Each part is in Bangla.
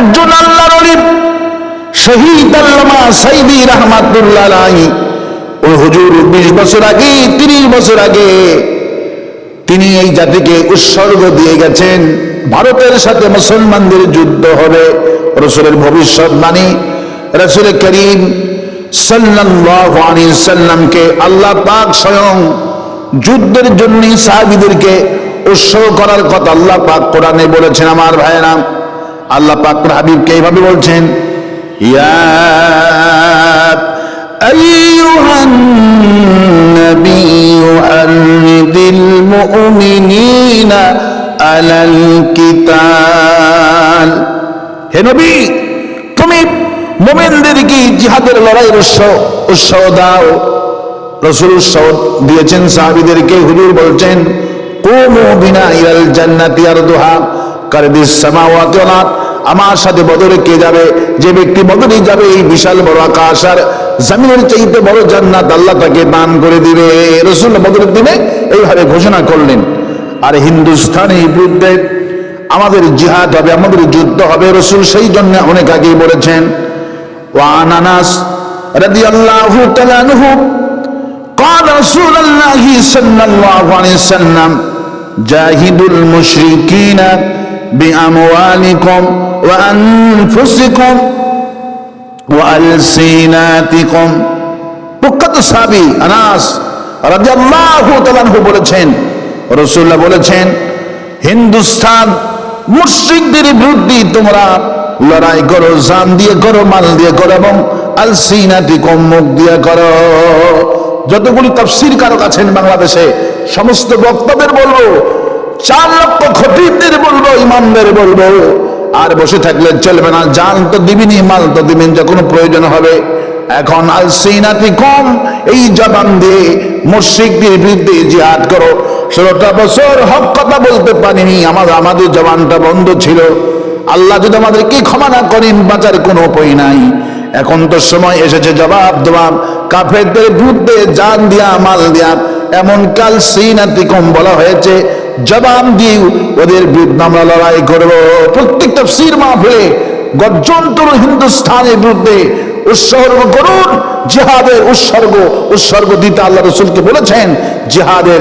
একজন আল্লাহর অলি শহীদ আল্লামা সাইদি রহমাতুল্লাহ ও হুজুর, বিশ বছর আগে, তিরিশ বছর আগে তিনি এই জাতিকে উৎসর্গ দিয়ে গেছেন। ভারতের সাথে মুসলমানদের যুদ্ধ হবে, রসুলের ভবিষ্যৎবাণী রসুল করিম সাল্লামকে আল্লাহ পাক স্বয়ং যুদ্ধের জন্য সাহাবীদেরকে উৎসর্গ করার কথা আল্লাহ পাক কোরআনে বলেছেন। আমার ভাইয়েরা আল্লাহ পাক তার হাবিবকে এইভাবে বলছেন ইয়া أيها النبي حرد المؤمنين على القتال হে নবী তুমি মোমেনদেরকে জিহাদের লড়াইয়ের উৎসাহ উৎসাহ দাও রসুল উৎসাহ দিয়েছেন সাহাবিদেরকে হুজুর বলছেন কুমু বিনা ইলাল জান্নাতি আরদুহা কারদিস সামাওয়াতি ওয়াল আরদ আমার সাথে বদরে কে যাবে যে ব্যক্তি বদরে যাবে এই বিশাল বড় আকাশ আর জমিনের চাইতে বড় জান্নাত আল্লাহ তাকে দান করে দিবে রসুল বদরের দিনে এইভাবে ঘোষণা করলেন আর হিন্দুস্তানে এই বিরুদ্ধে আমাদের জিহাদ হবে আমাদের যুদ্ধ হবে রসুল সেই জন্য অনেক আগেই বলেছেন ওয়ান আনাস রাদিয়াল্লাহু তাআলা আনহু قال رسول الله صلى الله عليه وسلم جاهدوا المشركين بأموالكم وأنفسكم وألسناتكم প্রখ্যাত সাবি আনাস রাদিয়াল্লাহু তাআলা আনহু বলেছেন রাসূলুল্লাহ বলেছেন হিন্দুস্তান মুশরিকদের বিরুদ্ধে তোমরা লড়াই করো জান দিয়ে করো মাল দিয়ে করো এবং আলসিনাতিকুম মুখ দিয়ে করো যতগুলি তফসির কারক আছেন বাংলাদেশে সমস্ত বক্তাদের বলবো চার লক্ষ খতিবদের বলব, ইমামদের বলব। আর বসে থাকলে চলবে না, জান তো দিবিনি, মাল তো দিবেন যখন প্রয়োজন হবে। এখন আল সিনাতি কম, এই জবান দিয়ে মুশরিকদের বিরুদ্ধে জিহাদ করো। ষোলোটা বছর হক কথা বলতে পারিনি, আমার আমাদের জবানটা বন্ধ ছিল। আল্লাহ যদি আমাদেরকে ক্ষমা না করেন, বাঁচার কোনো উপায় নাই। এখন তো সময় এসেছে, জবাব দেওয়ার কাফেরদের বিরুদ্ধে জান দিয়া, মাল দিয়া এমন কাল সিনাতি কম বলা হয়েছে জবাব দিয়ে ওদের বিরুদ্ধে আমরা লড়াই করব। প্রত্যেক তফসির মাহফিলে গর্জন হিন্দুস্থানের বিরুদ্ধে উৎসর্গ করুন, জিহাদের উৎসর্গ উৎসর্গ দিতে আল্লাহ রসুলকে বলেছেন, জিহাদের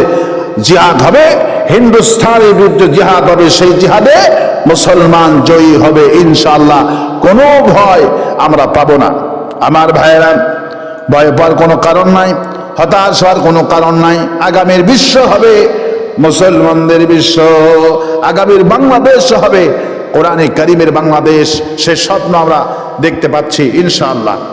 জিহাদ হবে, হিন্দুস্থানের বিরুদ্ধে জিহাদ হবে, সেই জিহাদে মুসলমান জয়ী হবে, ইনশাআল্লাহ। কোনো ভয় আমরা পাবো না। আমার ভাইয়েরা, ভয় পাওয়ার কোনো কারণ নাই, হতাশ হওয়ার কোনো কারণ নাই। আগামীর বিশ্ব হবে মুসলমানদের বিশ্ব। আগামীর বাংলাদেশ হবে। কোরআনে করিমের বাংলাদেশ সে স্বপ্ন আমরা দেখতে পাচ্ছি ইনশাআল্লাহ।